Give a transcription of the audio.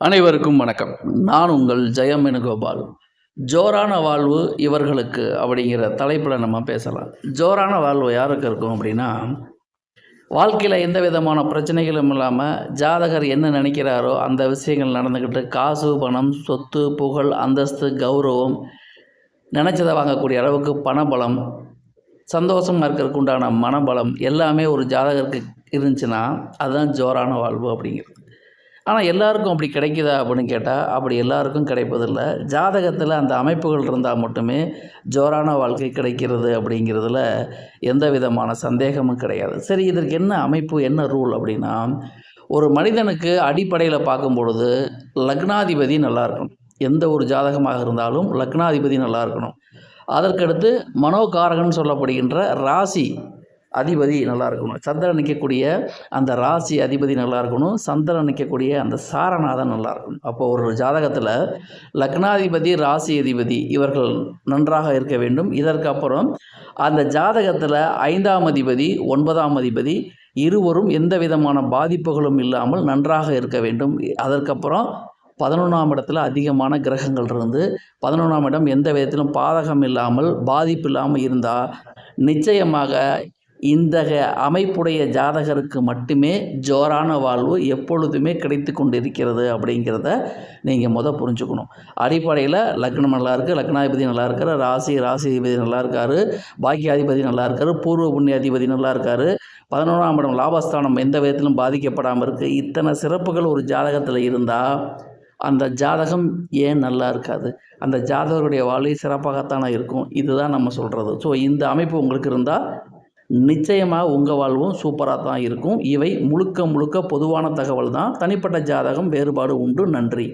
அனைவருக்கும் வணக்கம். நான் உங்கள் ஜெயம் வேணுகோபால். ஜோரான வாழ்வு இவர்களுக்கு அப்படிங்கிற தலைப்பில் நம்ம பேசலாம். ஜோரான வாழ்வு யாருக்கு இருக்கும் அப்படின்னா வாழ்க்கையில் எந்த விதமான பிரச்சனைகளும் இல்லாமல் ஜாதகர் என்ன நினைக்கிறாரோ அந்த விஷயங்கள் நடந்துக்கிட்டு காசு பணம் சொத்து புகழ் அந்தஸ்து கௌரவம் நினச்சதை வாங்கக்கூடிய அளவுக்கு பணபலம் சந்தோஷமாக இருக்கிறதுக்கு உண்டான மனபலம் எல்லாமே ஒரு ஜாதகருக்கு இருந்துச்சுன்னா அதுதான் ஜோரான வாழ்வு அப்படிங்கிறது. ஆனால் எல்லாருக்கும் அப்படி கிடைக்குதா அப்படின்னு கேட்டால் அப்படி எல்லாருக்கும் கிடைப்பதில்ல. ஜாதகத்தில் அந்த அமைப்புகள் இருந்தால் மட்டுமே ஜோரான வாழ்க்கை கிடைக்கிறது அப்படிங்கிறதுல எந்த விதமான சந்தேகமும் கிடையாது. சரி இதற்கு என்ன அமைப்பு என்ன ரூல் அப்படின்னா ஒரு மனிதனுக்கு அடிப்படையில் பார்க்கும் பொழுது லக்னாதிபதி நல்லா இருக்கணும். எந்த ஒரு ஜாதகமாக இருந்தாலும் லக்னாதிபதி நல்லா இருக்கணும். அதற்கடுத்து மனோகாரகன் சொல்லப்படுகின்ற ராசி அதிபதி நல்லா இருக்கணும். சந்திரன் நிற்கக்கூடிய அந்த ராசி அதிபதி நல்லா இருக்கணும். சந்திரன் நிற்கக்கூடிய அந்த சாரநாதன் நல்லா இருக்கணும். அப்போ ஒரு ஜாதகத்தில் லக்னாதிபதி ராசி அதிபதி இவர்கள் நன்றாக இருக்க வேண்டும். இதற்கு அப்புறம் அந்த ஜாதகத்தில் ஐந்தாம் அதிபதி ஒன்பதாம் அதிபதி இருவரும் எந்த விதமான பாதிப்புகளும் இல்லாமல் நன்றாக இருக்க வேண்டும். அதற்கப்புறம் பதினொன்றாம் இடத்துல அதிகமான கிரகங்கள் இருந்து பதினொன்றாம் இடம் எந்த விதத்திலும் பாதகம் இல்லாமல் பாதிப்பு இல்லாமல் இருந்தால் நிச்சயமாக இந்த அமைப்புடைய ஜாதகருக்கு மட்டுமே ஜோரான வாழ்வு எப்பொழுதுமே கிடைத்து கொண்டிருக்கிறது அப்படிங்கிறத நீங்கள் முத புரிஞ்சுக்கணும். அடிப்படையில் லக்னம் நல்லா இருக்குது லக்னாதிபதி நல்லா இருக்கார் ராசி ராசி அதிபதி நல்லா இருக்கார் பாக்கியாதிபதி நல்லா இருக்கார் பூர்வ புண்ணிய அதிபதி நல்லா இருக்கார். பதினொன்றாம் இடம் லாபஸ்தானம் எந்த விதத்திலும் பாதிக்கப்படாமல் இருக்குது இத்தனை சிறப்புகள் ஒரு ஜாதகத்தில் இருந்தால் அந்த ஜாதகம் ஏன் நல்லா இருக்காது? அந்த ஜாதகருடைய வாழ்வை சிறப்பாகத்தானே இருக்கும்? இதுதான் நம்ம சொல்கிறது ஸோ இந்த அமைப்பு உங்களுக்கு இருந்தால் நிச்சயமாக உங்கள் வாழ்வும் சூப்பராக தான் இருக்கும். இவை முழுக்க முழுக்க பொதுவான தகவல் தான் தனிப்பட்ட ஜாதகம் வேறுபாடு உண்டு. நன்றி.